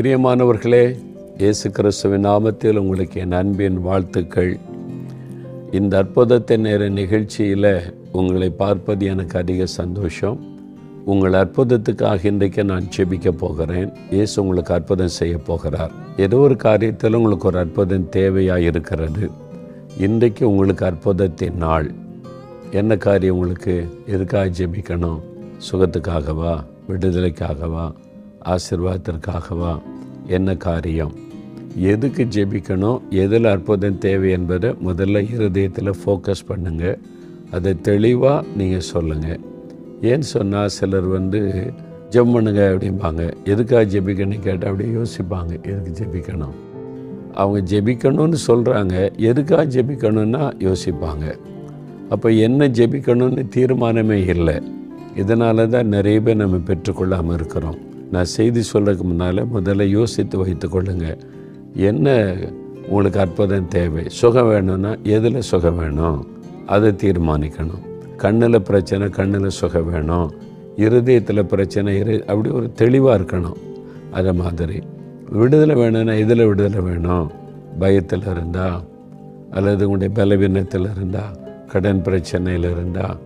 பிரியமானவர்களே இயேசு கிறிஸ்துவின் நாமத்தில் உங்களுக்கு என் அன்பின் வாழ்த்துக்கள். இந்த அற்புதத்தை நேர நிகழ்ச்சியில் உங்களை பார்ப்பது எனக்கு அதிக சந்தோஷம். உங்கள் அற்புதத்துக்காக இன்றைக்கு நான் செபிக்க போகிறேன். இயேசு உங்களுக்கு அற்புதம் செய்ய போகிறார். ஏதோ ஒரு காரியத்தில் உங்களுக்கு ஒரு அற்புதம் தேவையாக இருக்கிறது. இன்றைக்கு உங்களுக்கு அற்புதத்தின் நாள். என்ன காரியம் உங்களுக்கு? எதுக்காக ஜெபிக்கணும்? சுகத்துக்காகவா? விடுதலைக்காகவா? ஆசிர்வாதத்திற்காகவா? என்ன காரியம்? எதுக்கு ஜெபிக்கணும்? எதில் அற்புதம் தேவை என்பதை முதல்ல இருதயத்தில் ஃபோக்கஸ் பண்ணுங்கள் அதை தெளிவாக நீங்கள் சொல்லுங்கள் ஏன்னு சொன்னால் சிலர் வந்து ஜெபம் பண்ணுங்க அப்படிம்பாங்க. எதுக்காக ஜெபிக்கணும்னு கேட்டால் அப்படியே யோசிப்பாங்க. எதுக்கு ஜெபிக்கணும்? அவங்க ஜெபிக்கணும்னு சொல்கிறாங்க எதுக்காக ஜெபிக்கணும்னா யோசிப்பாங்க. அப்போ என்ன ஜெபிக்கணும்னு தீர்மானமே இல்லை. இதனால தான் நிறைய பேர் நம்ம பெற்றுக்கொள்ளாமல் இருக்கிறோம். நான் செய்தி சொல்கிறதுக்கு முன்னால் முதல்ல யோசித்து வைத்து கொள்ளுங்க. என்ன உங்களுக்கு அற்புதம் தேவை? சுகம் வேணும்னா எதில் சுகம் வேணும்? அதை தீர்மானிக்கணும். கண்ணில் பிரச்சனை கண்ணில் சுகம் வேணும். இருதயத்தில் பிரச்சனை இரு அப்படி ஒரு தெளிவாக இருக்கணும். அதை மாதிரி. விடுதலை வேணும்னா எதில் விடுதலை வேணும்? பயத்தில் இருந்தா? அல்லது உங்களுடைய பலவீனத்தில் இருந்தா? கடன் பிரச்சனையில் இருந்தா?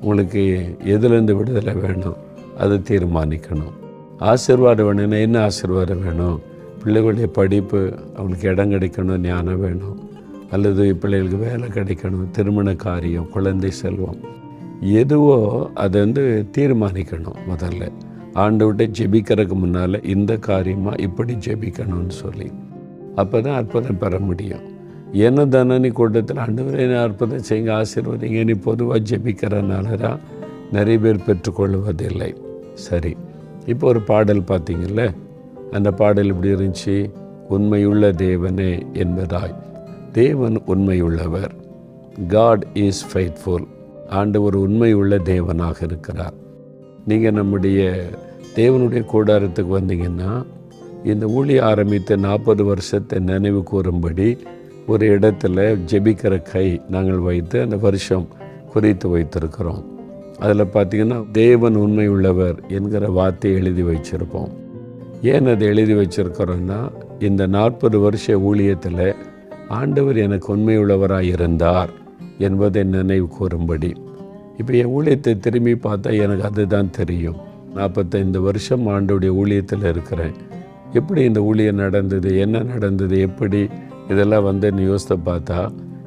உங்களுக்கு எதுலேருந்து விடுதலை வேணும்? அதை தீர்மானிக்கணும். ஆசீர்வாதம் வேணும்னா என்ன ஆசீர்வாதம் வேணும்? பிள்ளைகளுடைய படிப்பு அவனுக்கு இடம் கிடைக்கணும் ஞானம் வேணும். அல்லது பிள்ளைகளுக்கு வேலை கிடைக்கணும் திருமண காரியம் குழந்தை செல்வம். எதுவோ அதை வந்து தீர்மானிக்கணும் முதல்ல. ஆண்டு விட்டு ஜெபிக்கிறதுக்கு முன்னால் இந்த காரியமாக இப்படி ஜெபிக்கணும்னு சொல்லி. அப்போ தான் அற்புதம் பெற முடியும். என்ன தனனி கூட்டத்தில் ஆண்டவரே என்ன அற்புதம் செய்யுங்க ஆசீர்வதிங்க நீ பொதுவாக ஜெபிக்கிறனால தான் நிறைய பேர் பெற்றுக்கொள்வதில்லை. சரி. இப்போ ஒரு பாடல் பார்த்தீங்கல்ல? அந்த பாடல் இப்படி இருந்துச்சு உண்மையுள்ள தேவனே என்பதாய். தேவன் உண்மையுள்ளவர். காட் இஸ் ஃபைட்ஃபுல் ஆண்டவர் உண்மையுள்ள தேவனாக இருக்கிறார். நீங்கள் நம்முடைய தேவனுடைய கூடாரத்துக்கு வந்தீங்கன்னா இந்த ஊழி ஆரம்பித்த நாற்பது வருஷத்தை நினைவு கூறும்படி ஒரு இடத்துல ஜெபிக்கிற கை நாங்கள் வைத்து அந்த வருஷம் குறித்து வைத்திருக்கிறோம். அதில் பார்த்தீங்கன்னா தேவன் உண்மை உள்ளவர் என்கிற வார்த்தையை எழுதி வச்சிருப்போம். ஏன் அதை எழுதி வச்சிருக்கிறோன்னா இந்த நாற்பது வருஷ ஊழியத்தில் ஆண்டவர் எனக்கு உண்மை உள்ளவராக இருந்தார் என்பதை நினைவு கூறும்படி. இப்போ என் ஊழியத்தை திரும்பி பார்த்தா எனக்கு அதுதான் தெரியும். நாற்பத்தைந்து வருஷம் ஆண்டோடைய ஊழியத்தில் இருக்கிறேன். எப்படி இந்த ஊழியம் நடந்தது என்ன நடந்தது எப்படி இதெல்லாம் வந்து யோசித்து பார்த்தா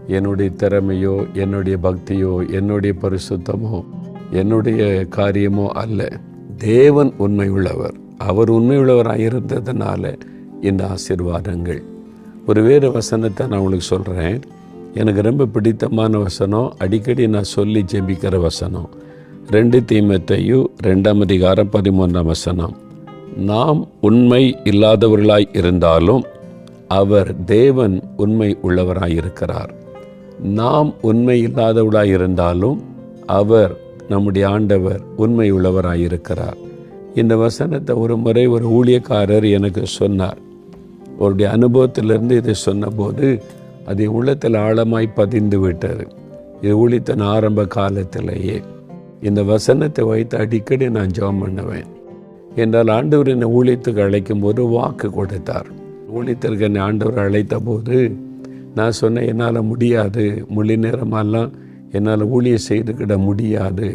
என்னுடைய திறமையோ என்னுடைய பக்தியோ என்னுடைய பரிசுத்தமோ என்னுடைய காரியமோ அல்ல. தேவன் உண்மை உள்ளவர் அவர் உண்மை உள்ளவராக இருந்ததுனால இந்த ஆசீர்வாதங்கள். ஒரு வேறு வசனத்தை நான் உங்களுக்கு சொல்கிறேன் எனக்கு ரொம்ப பிடித்தமான வசனம் அடிக்கடி நான் சொல்லி ஜெபிக்கிற வசனம். ரெண்டு தீமத்தையும் ரெண்டாம் அதிகாரம் பதிமூன்றாம் வசனம். நாம் உண்மை இல்லாதவர்களாய் இருந்தாலும் அவர் தேவன் உண்மை உள்ளவராய் இருக்கிறார். நாம் உண்மை இல்லாதவர்களாய் இருந்தாலும் அவர் நம்முடைய ஆண்டவர் உண்மை உள்ளவராயிருக்கிறார் இந்த வசனத்தை ஒரு முறை ஒரு ஊழியக்காரர் எனக்கு சொன்னார். அவருடைய அனுபவத்திலிருந்து இதை சொன்னபோது அது உள்ளத்தில் ஆழமாய் பதிந்து விட்டார் இது ஊழித்தன் ஆரம்ப காலத்திலேயே. இந்த வசனத்தை வைத்து அடிக்கடி நான் ஜெபம் பண்ணுவேன். என்றால் ஆண்டவர் என்னை ஊழியத்துக்கு அழைக்கும் போது வாக்கு கொடுத்தார். ஊழியத்திற்கு என்னை ஆண்டவர் அழைத்த போது நான் சொன்னேன் என்னால் முடியாது. மொழி நேரமெல்லாம் என்னால் ஊழியம் செய்துக்கிட முடியாது.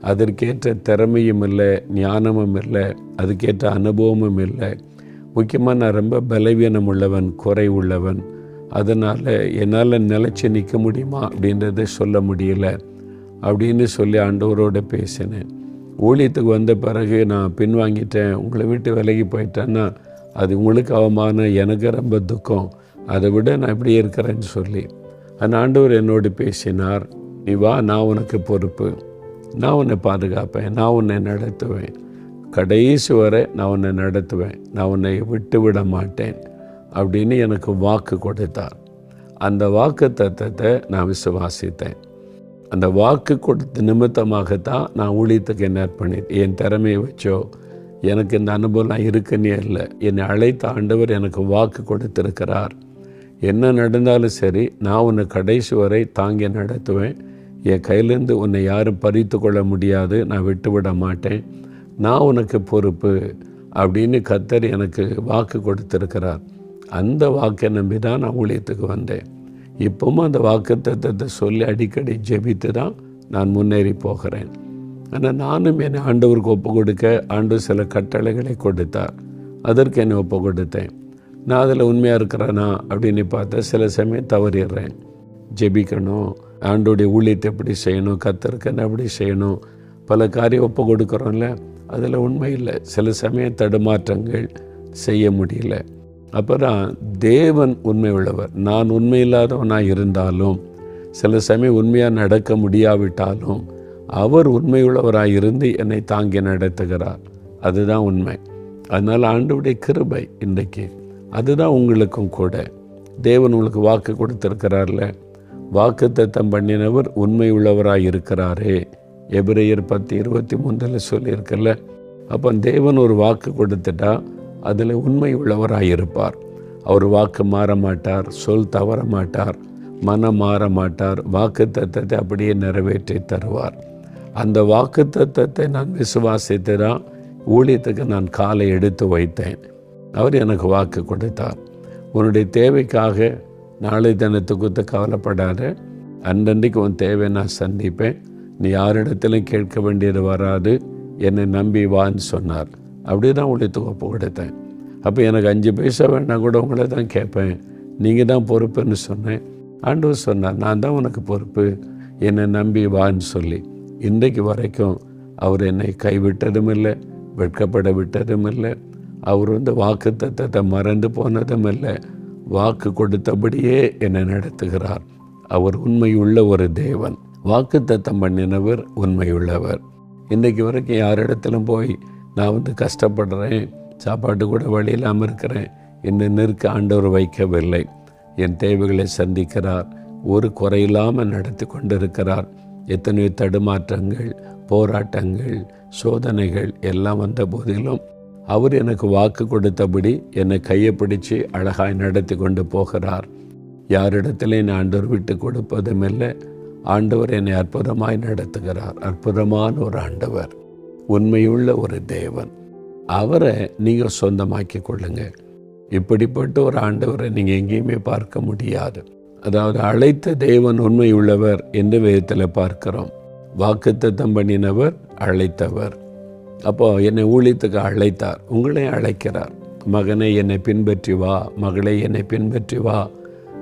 அதற்கேற்ற திறமையும் இல்லை ஞானமும் இல்லை அதுக்கேற்ற அனுபவமும் இல்லை. முக்கியமாக நான் ரொம்ப பலவீனம் உள்ளவன் குறை உள்ளவன். அதனால் என்னால் நிலச்சி நிற்க முடியுமா அப்படின்றத சொல்ல முடியல அப்படின்னு சொல்லி ஆண்டவரோட பேசினேன். ஊழியத்துக்கு வந்த பிறகு நான் பின்வாங்கிட்டேன். உங்களை விட்டு விலகி போயிட்டேன்னா அது உங்களுக்கு அவமானம் எனக்கு ரொம்ப துக்கம். அதை விட நான் இப்படி இருக்கிறேன்னு சொல்லி. அந்த ஆண்டவர் என்னோடு பேசினார். நீ வா நான் உனக்கு பொறுப்பு. நான் உன்னை பாதுகாப்பேன் நான் உன்னை நடத்துவேன். கடைசி வரை நான் உன்னை நடத்துவேன் நான் உன்னை விட்டு விட மாட்டேன் அப்படின்னு எனக்கு வாக்கு கொடுத்தார். அந்த வாக்கு தத்துவத்தை நான் விசுவாசித்தேன். அந்த வாக்கு கொடுத்த நிமித்தமாகத்தான் நான் ஊழியத்துக்கு என்ன பண்ணி என் திறமையை வச்சோ எனக்கு இந்த அனுபவம்லாம் இருக்குன்னே இல்லை. என்னை அழைத்த ஆண்டவர் எனக்கு வாக்கு கொடுத்திருக்கிறார். என்ன நடந்தாலும் சரி நான் உன்னை கடைசி வரை தாங்கி நடத்துவேன். என் கையிலேருந்து உன்னை யாரும் பறித்து கொள்ள முடியாது நான் விட்டு விட மாட்டேன். நான் உனக்கு பொறுப்பு அப்படின்னு கத்தர் எனக்கு வாக்கு கொடுத்துருக்கிறார். அந்த வாக்கை நம்பி தான் நான் ஊழியத்துக்கு வந்தேன். இப்பவும் அந்த வாக்கு தத்துவத்தை சொல்லி அடிக்கடி ஜெபித்து தான் நான் முன்னேறி போகிறேன். ஆனால் நானும் என்னை ஆண்டவருக்கு ஒப்பு கொடுக்க ஆண்டு சில கட்டளைகளை கொடுத்தார். அதற்கு என்னை ஒப்பு கொடுத்தேன். நான் அதில் உண்மையாக இருக்கிறேனா அப்படின்னு பார்த்தா சில சமயம் தவறிடுறேன். ஜெபிக்கணும் ஆண்டோடைய ஊழியத்தை எப்படி செய்யணும் கத்திருக்கன்னு எப்படி செய்யணும் பல காரியம் ஒப்பு கொடுக்குறோம்ல அதில் உண்மை இல்லை. சில சமயம் தடுமாற்றங்கள் செய்ய முடியல. அப்புறம் தேவன் உண்மை உள்ளவர். நான் உண்மை இல்லாதவனாக இருந்தாலும் சில சமயம் உண்மையாக நடக்க முடியாவிட்டாலும் அவர் உண்மையுள்ளவராக இருந்து என்னை தாங்கி நடத்துகிறார். அதுதான் உண்மை. அதனால் ஆண்டுடைய கிருபை இன்றைக்கு. அதுதான் உங்களுக்கும் கூட. தேவன் உங்களுக்கு வாக்கு கொடுத்துருக்கிறார்ல. வாக்கு தத்தம் பண்ணினவர் உண்மை உள்ளவராக இருக்கிறாரே எபிரேயர் பத்து இருபத்தி மூன்றில் சொல்லியிருக்கல அப்போ தேவன் ஒரு வாக்கு கொடுத்துட்டா அதில் உண்மை உள்ளவராக இருப்பார் அவர் வாக்கு மாற மாட்டார் சொல் தவற மாட்டார் மனம் மாற மாட்டார் வாக்கு தத்தத்தை அப்படியே நிறைவேற்றி தருவார். அந்த வாக்கு தத்தத்தை நான் விசுவாசித்து தான் ஊழியத்துக்கு நான் காலை எடுத்து வைத்தேன். அவர் எனக்கு வாக்கு கொடுத்தார். உன்னுடைய தேவைக்காக நாளை தினத்தை குறித்து கவலைப்படாத. அன்றன்றைக்கு உன் தேவை நான் சந்திப்பேன். நீ யாரிடத்திலும் கேட்க வேண்டியது வராது. என்னை நம்பி வான்னு சொன்னார். அப்படி தான் ஊழியத்துக்கு தொகுப்பு கொடுத்தேன். அப்போ எனக்கு அஞ்சு பைசா வேணா கூட உங்களை தான் கேட்பேன். நீங்கள் தான் பொறுப்புன்னு சொன்னேன். ஆண்டவர் சொன்னார் நான் தான் உனக்கு பொறுப்பு. என்னை நம்பி வான்னு சொல்லி. இன்றைக்கு வரைக்கும் அவர் என்னை கைவிட்டதும் இல்லை வெட்கப்பட விட்டதும் இல்லை. அவர் வந்து வாக்கு தத்தத்தை மறந்து போனதும் இல்லை. வாக்கு கொடுத்தபடியே என்னை நடத்துகிறார். அவர் உண்மையுள்ள ஒரு தேவன். வாக்கு தத்தம் பண்ணினவர் உண்மையுள்ளவர். இன்றைக்கு வரைக்கும் யாரிடத்திலும் போய் நான் வந்து கஷ்டப்படுறேன் சாப்பாட்டு கூட வழி இல்லாமல் இருக்கிறேன் என்னை நிற்க ஆண்டவர் வைக்கவில்லை. என் தேவைகளை சந்திக்கிறார். ஒரு குறையில்லாமல் நடத்தி கொண்டிருக்கிறார். எத்தனையோ தடுமாற்றங்கள் போராட்டங்கள் சோதனைகள் எல்லாம் வந்த போதிலும் அவர் எனக்கு வாக்கு கொடுத்தபடி என்னை கையை பிடிச்சு அழகாய் நடத்தி கொண்டு போகிறார். யாரிடத்திலே நான் ஆண்டவர் விட்டு கொடுப்பதும் இல்லை ஆண்டவர் என்னை அற்புதமாய் நடத்துகிறார். அற்புதமான ஒரு ஆண்டவர் உண்மையுள்ள ஒரு தேவன். அவரை நீங்கள் சொந்தமாக்கி கொள்ளுங்க. இப்படிப்பட்ட ஒரு ஆண்டவரை நீங்கள் எங்கேயுமே பார்க்க முடியாது. அதாவது அழைத்த தேவன் உண்மை உள்ளவர் என்று விதத்தில் பார்க்கிறோம். வாக்குத்தத்தம் பண்ணினவர் அழைத்தவர். அப்போ என்னை ஊழியத்துக்கு அழைத்தார். உங்களை அழைக்கிறார். மகனை என்னை பின்பற்றி வா. மகளை என்னை பின்பற்றி வா.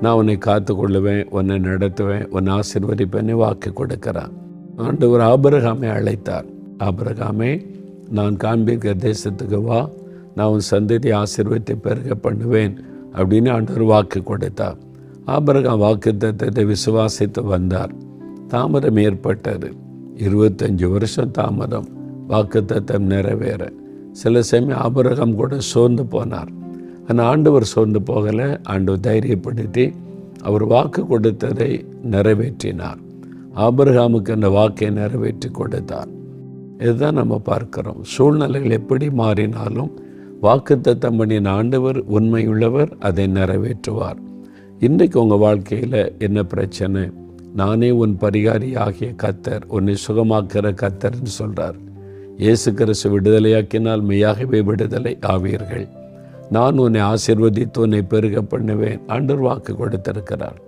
நான் உன்னை காத்து கொள்ளுவேன் உன்னை நடத்துவேன் உன்னை ஆசிர்வதிப்பேன்னு வாக்கு கொடுக்கிறான் ஆண்டவர் ஆபரகாமை அழைத்தார். ஆபரகாமே நான் காண்பிக்கிற தேசத்துக்கு வா. நான் உன் சந்ததி ஆசீர்வத்தை பெருக பண்ணுவேன் அப்படின்னு ஆண்டவர் வாக்கு கொடுத்தார். ஆபரகாம் வாக்கு தத்தத்தை விசுவாசித்து வந்தார். தாமதம் ஏற்பட்டது. இருபத்தஞ்சு வருஷம் தாமதம். வாக்குத்தத்தம் நிறைவேற. சில சமயம் ஆபரகம் கூட சோர்ந்து போனார். ஆனால் ஆண்டவர் சோர்ந்து போகலை. ஆண்டவர் தைரியப்படுத்தி அவர் வாக்கு கொடுத்ததை நிறைவேற்றினார். ஆபரகாமுக்கு அந்த வாக்கை நிறைவேற்றி கொடுத்தார். இதுதான் நம்ம பார்க்கிறோம். சூழ்நிலைகள் எப்படி மாறினாலும் வாக்குத்தத்தம் பண்ணின ஆண்டவர் உண்மையுள்ளவர் அதை நிறைவேற்றுவார். இன்றைக்கு உங்கள் வாழ்க்கையில் என்ன பிரச்சனை? நானே உன் பரிகாரி ஆகிய கத்தர் உன்னை சுகமாக்கிற கத்தர்னு சொல்கிறார் இயேசு கிறிஸ்து விடுதலையாக்கினால் மெய்யாகவே விடுதலை ஆவீர்கள். நான் உன்னை ஆசிர்வதித்து உன்னை பெருக பண்ணுவேன். ஆண்டர் வாக்கு கொடுத்திருக்கிறார்.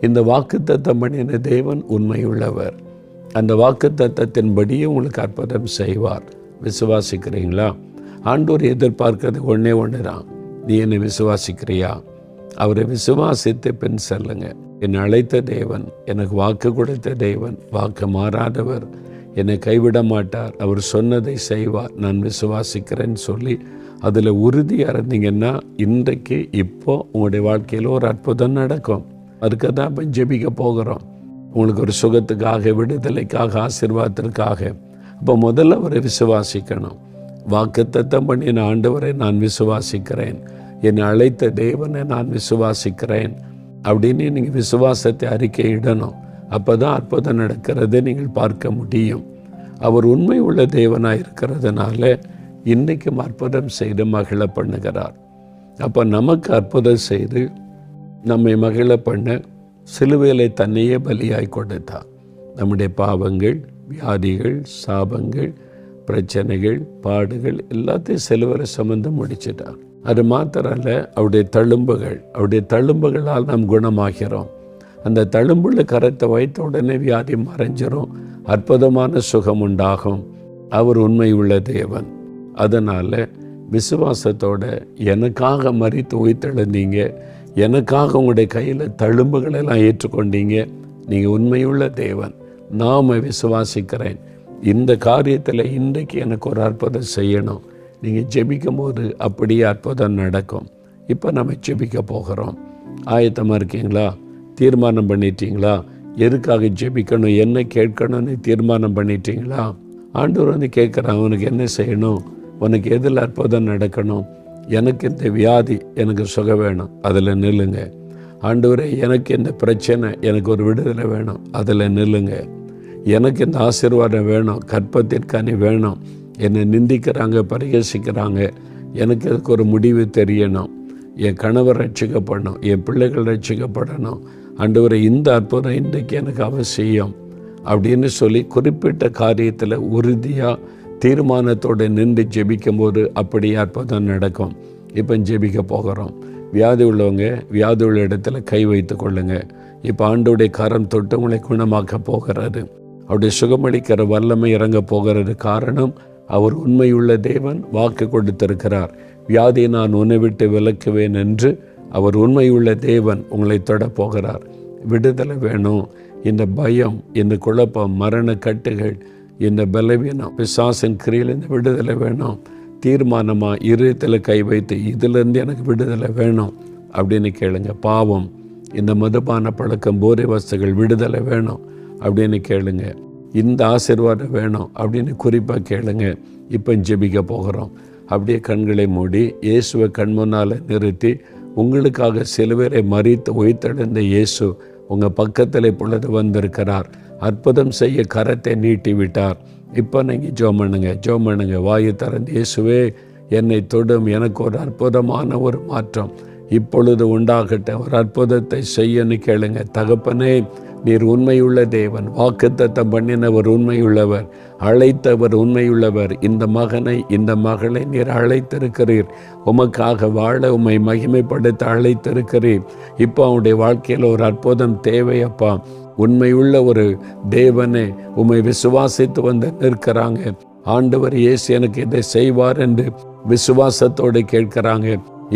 இந்த வாக்கு தத்தம் பண்ணின தேவன் உண்மையுள்ளவர். அந்த வாக்கு தத்தத்தின்படியே உங்களுக்கு அற்புதம் செய்வார். விசுவாசிக்கிறீங்களா? ஆண்டோர் எதிர்பார்க்கறது ஒன்றே ஒன்று தான் நீ என்னை விசுவாசிக்கிறியா? அவரை விசுவாசித்து பின் செல்லுங்க. என்னை அழைத்த தேவன் எனக்கு வாக்கு கொடுத்த தேவன் வாக்கு மாறாதவர். என்னை கைவிட மாட்டார். அவர் சொன்னதை செய்வார். நான் விசுவாசிக்கிறேன்னு சொல்லி அதில் உறுதியாக இருந்தீங்கன்னா இன்றைக்கு இப்போ உங்களுடைய வாழ்க்கையில் ஒரு அற்புதம் நடக்கும். அதுக்கு தான் இப்போ ஜெபிக்க போகிறோம். உங்களுக்கு ஒரு சுகத்துக்காக விடுதலைக்காக ஆசீர்வாதத்திற்காக. அப்போ முதல்ல அவரை விசுவாசிக்கணும். வாக்குத்தத்தம் பண்ணின ஆண்டவரை நான் விசுவாசிக்கிறேன். என்னை அழைத்த தேவனை நான் விசுவாசிக்கிறேன். அப்படின்னு நீங்கள் விசுவாசத்தை அறிக்கையிடணும். அப்போ தான் அற்புதம் நடக்கிறதை நீங்கள் பார்க்க முடியும். அவர் உண்மை உள்ள தேவனாக இருக்கிறதுனால இன்றைக்கும் அற்புதம் செய்து மகிழ பண்ணுகிறார். அப்போ நமக்கு அற்புதம் செய்து நம்மை மகிழ பண்ண சிலுவையிலை தன்னையே பலியாய் கொடுத்தார் நம்முடைய பாவங்கள் வியாதிகள் சாபங்கள் பிரச்சனைகள் பாடுகள் எல்லாத்தையும் சிலுவரை சுமந்து முடிச்சிட்டார் அது மாத்திரம் அல்ல அவருடைய தழும்புகள் அவருடைய தழும்புகளால் நாம் குணமாகிறோம். அந்த தழும்புள்ள கரத்தை வைத்த உடனே வியாதி மறைஞ்சிரும். அற்புதமான சுகம் உண்டாகும். அவர் உண்மை உள்ள தேவன். அதனால் விசுவாசத்தோட எனக்காக மறித்து உயிர்த்தெழுந்தீங்க. எனக்காக உங்களுடைய கையில் தழும்புகளெல்லாம் ஏற்றுக்கொண்டீங்க. நீங்கள் உண்மையுள்ள தேவன். நாம விசுவாசிக்கிறேன். இந்த காரியத்தில் இன்றைக்கு எனக்கு ஒரு அற்புதம் செய்யணும். நீங்கள் ஜெபிக்கும் போது அப்படியே அற்புதம் நடக்கும். இப்போ நம்ம ஜெபிக்க போகிறோம். ஆயத்தமாக இருக்கீங்களா? தீர்மானம் பண்ணிட்டீங்களா? எதுக்காக ஜெபிக்கணும்? என்ன கேட்கணும்னு தீர்மானம் பண்ணிட்டீங்களா? ஆண்டவர் வந்து கேட்குறான் அவனுக்கு என்ன செய்யணும்? உனக்கு எதில் அற்புதம் நடக்கணும்? எனக்கு இந்த வியாதி எனக்கு சுகம் வேணும். அதில் நில்லுங்க. ஆண்டவரே எனக்கு இந்த பிரச்சனை எனக்கு ஒரு விடுதலை வேணும். அதில் நில்லுங்க. எனக்கு இந்த ஆசீர்வாதம் வேணும். கற்பத்திற்கானி வேணும். என்னை நிந்திக்கிறாங்க பரிகசிக்கிறாங்க. எனக்கு அதுக்கு ஒரு முடிவு தெரியணும். என் கணவர் ரட்சிக்கப்படணும். என் பிள்ளைகள் ரட்சிக்கப்படணும். ஆண்டவரை இந்த அற்புதம் இன்றைக்கு எனக்கு அவசியம் அப்படின்னு சொல்லி குறிப்பிட்ட காரியத்தில் உறுதியாக தீர்மானத்தோடு நின்று ஜெபிக்கும் போது அப்படியே அற்புதம் நடக்கும். இப்போ ஜெபிக்க போகிறோம். வியாதி உள்ளவங்க வியாதி உள்ள இடத்துல கை வைத்து கொள்ளுங்க. இப்போ ஆண்டோடைய கரம் தொட்டு உங்களை குணமாக்க போகிறாரு. அவருடைய சுகமளிக்கிற வல்லமை இறங்க போகிறது காரணம் அவர் உண்மையுள்ள தேவன் வாக்கு கொடுத்திருக்கிறார். வியாதியை நான் உன்னை விட்டு விலக்குவேன் என்று அவர் உண்மையுள்ள தேவன் உங்களை தொட போகிறார். விடுதலை வேணும். இந்த பயம் இந்த குழப்பம் மரண கட்டுகள் இந்த பலவீனம் பிசாசின் கிரியில் இந்த விடுதலை வேணும். தீர்மானமாக இருதயத்தில் கை வைத்து இதிலிருந்து எனக்கு விடுதலை வேணும். அப்படின்னு கேளுங்க. பாவம் இந்த மதுபான பழக்கம் போதை வஸ்துகள் விடுதலை வேணும். அப்படின்னு கேளுங்க. இந்த ஆசீர்வாதம் வேணும் அப்படின்னு குறிப்பாக கேளுங்க. இப்போ ஜெபிக்க போகிறோம். அப்படியே கண்களை மூடி இயேசுவை கண் முன்னால் நிறுத்தி உங்களுக்காக சிலுவரை மறித்து உயிர்த்தெழுந்த இயேசு உங்கள் பக்கத்தில் இப்பொழுது வந்திருக்கிறார். அற்புதம் செய்ய கரத்தை நீட்டி விட்டார் இப்போ நீங்கள் ஜோம் பண்ணுங்க ஜோம் பண்ணுங்க. வாயு திறந்து இயேசுவே என்னை தொடும். எனக்கு ஒரு அற்புதமான ஒரு மாற்றம் இப்பொழுது உண்டாகட்ட ஒரு அற்புதத்தை செய்யன்னு கேளுங்க. தகப்பனே நீர் உண்மையுள்ள தேவன் வாக்குத்தத்தம் பண்ணினவர் உண்மையுள்ளவர் அழைத்தவர் உண்மையுள்ளவர். இந்த மகனை இந்த மகளை நீர் அழைத்திருக்கிறீர். உமக்காக வாழ உம்மை மகிமைப்படுத்த அழைத்திருக்கிறீர். இப்போ அவனுடைய வாழ்க்கையில் ஒரு அற்புதம் தேவையப்பா உண்மையுள்ள ஒரு தேவனை உம்மை விசுவாசித்து வந்து நிற்கிறாங்க. ஆண்டவர் இயேசு எனக்கு இதை செய்வார் என்று விசுவாசத்தோடு கேட்கிறாங்க.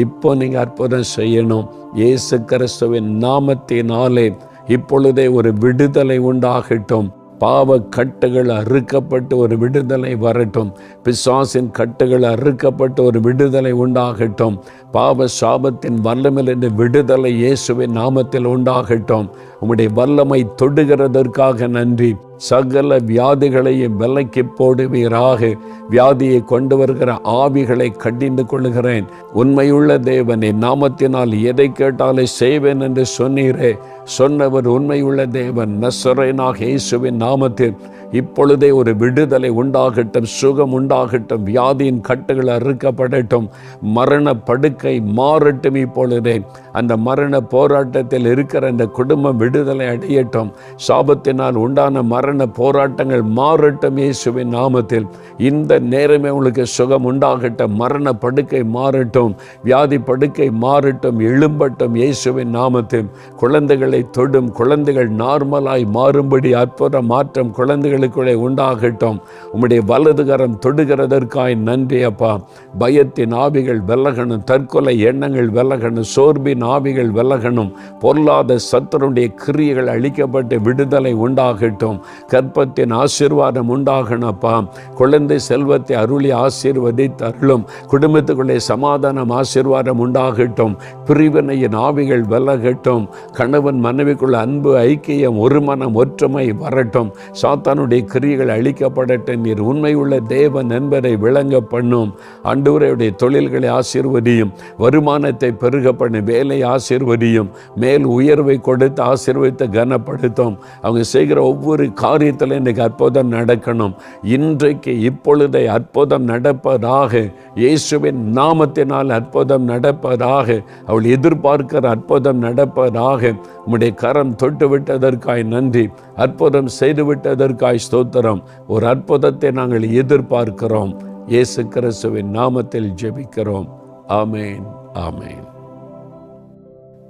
இப்போ நீங்க அற்புதம் செய்யணும். இயேசு கிறிஸ்துவின் நாமத்தினாலே இப்பொழுதே ஒரு விடுதலை உண்டாகட்டும். பாவ கட்டுகள் அறுக்கப்பட்டு ஒரு விடுதலை வரட்டும். பிசாசின் கட்டுகள் அறுக்கப்பட்டு ஒரு விடுதலை உண்டாகட்டும். பாவ சாபத்தின் வல்லமிலிருந்து விடுதலை இயேசுவின் நாமத்தில் உண்டாகட்டும். உம்முடைய வல்லமை தொடுகிறதற்காக நன்றி. சகல வியாதிகளையும் விலைக்கு போடுவீராக. வியாதியை கொண்டு வருகிற ஆவிகளை கடிந்து கொள்கிறேன் உண்மையுள்ள தேவனை நாமத்தினால் எதை கேட்டாலே செய்வேன் என்று சொன்னீரே. சொன்னவர் உண்மையுள்ள தேவன் நசரேனாக இயேசுவின் நாமத்தில். இப்பொழுதே ஒரு விடுதலை உண்டாகட்டும் சுகம் உண்டாகட்டும் வியாதியின் கட்டுகள் அறுக்கப்படட்டும். மரண படுக்கை மாறட்டும் இப்பொழுதே. அந்த மரண போராட்டத்தில் இருக்கிற அந்த குடும்பம் விடுதலை அடையட்டும். சாபத்தினால் உண்டான மரண போராட்டங்கள் மாறட்டும் இயேசுவின் நாமத்தில். இந்த நேரமே உங்களுக்கு சுகம் உண்டாகட்டும். மரண படுக்கை மாறட்டும். வியாதி படுக்கை மாறட்டும். எழும்பட்டும் இயேசுவின் நாமத்தில். குழந்தைகளை தொடும். குழந்தைகள் நார்மலாய் மாறும்படி அற்புத மாற்றம் குழந்தைகளுக்குள்ளே உண்டாகட்டும். உம்முடைய வலதுகரம் தொடுகிறதற்காய் நன்றி அப்பா. பயத்தின் ஆவிகள் வெல்லகணும் தற்கொலை எண்ணங்கள் வெல்லகணும் சோர்பின் ஆவிகள் வெல்லகணும் பொருளாத சத்தருடைய கிரியைகள் அழிக்கப்பட்டு விடுதலை உண்டாகட்டும். கற்பத்தின் ஆசீர்வாதம் உண்டாகணப்பா. குழந்தை செல்வத்தை அருளி ஆசீர்வதி தருளும் குடும்பத்துக்குள்ளே சமாதானம் ஆசீர்வாதம் உண்டாகட்டும். பிரிவினையின் ஆவிகள் விலகட்டும். கணவன் மனைவிக்குள்ள அன்பு ஐக்கியம் ஒரு மனம் ஒற்றுமை வரட்டும். சாத்தானுடைய கிரியைகள் அழிக்கப்படட்டும். நீர் உண்மையுள்ள தேவன் என்பதை விளங்க பண்ணும். அண்டூரையுடைய தொழில்களை ஆசீர்வதியும். வருமானத்தை பெருக பண்ணி வேலை ஆசீர்வதியும். மேல் உயர்வை கொடுத்து ஆசீர்வதித்து கனப்படுத்தும். அவங்க செய்கிற ஒவ்வொரு காரியத்தில் இன்றைக்கு அற்புதம் நடக்கணும். இன்றைக்கு இப்பொழுதை அற்புதம் நடப்பதாக இயேசுவின் நாமத்தினால் அற்புதம் நடப்பதாக அவள் எதிர்பார்க்கிற அற்புதம் நடப்பதாக உம்முடைய கரம் தொட்டு விட்டதற்காய் நன்றி. அற்புதம் செய்து விட்டதற்காய் ஸ்தோத்திரம். ஒரு அற்புதத்தை நாங்கள் எதிர்பார்க்கிறோம். இயேசு கிறிஸ்துவின் நாமத்தில் ஜெபிக்கிறோம். ஆமேன் ஆமேன்.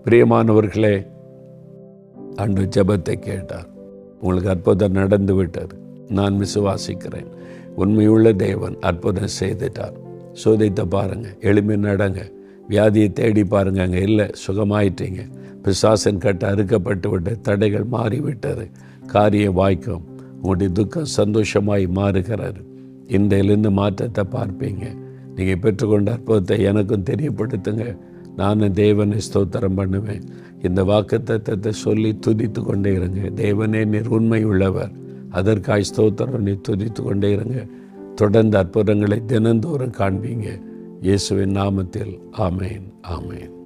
பிரியமானவர்களே அன்று ஜெபத்தை கேட்டார். உங்களுக்கு அற்புதம் நடந்து விட்டது நான் விசுவாசிக்கிறேன். உண்மையுள்ள தேவன் அற்புதம் செய்துட்டார். சோதித்த பாருங்க எளிமை நடங்க. வியாதியை தேடி பாருங்க அங்கே இல்லை சுகமாயிட்டீங்க. பிசாசன் கட்ட அறுக்கப்பட்டு விட்டு தடைகள் மாறிவிட்டது. காரியம் வாய்க்கும். உங்களுடைய துக்கம் சந்தோஷமாய் மாறுகிறாரு இன்றையிலிருந்து மாற்றத்தை பார்ப்பீங்க. நீங்கள் பெற்றுக்கொண்ட அற்புதத்தை எனக்கும் தெரியப்படுத்துங்க. நான் தேவனை ஸ்தோத்திரம் பண்ணுவேன். இந்த வாக்கு தத்தத்தை சொல்லி துதித்து கொண்டே இருங்க. தேவனே நீர் உண்மை உள்ளவர். அதற்காய் ஸ்தோத்திரம் நீ துதித்து கொண்டே இருங்க. தொடர்ந்து அற்புதங்களை தினந்தோறும் காண்பீங்க. இயேசுவின் நாமத்தில். ஆமேன். ஆமேன்.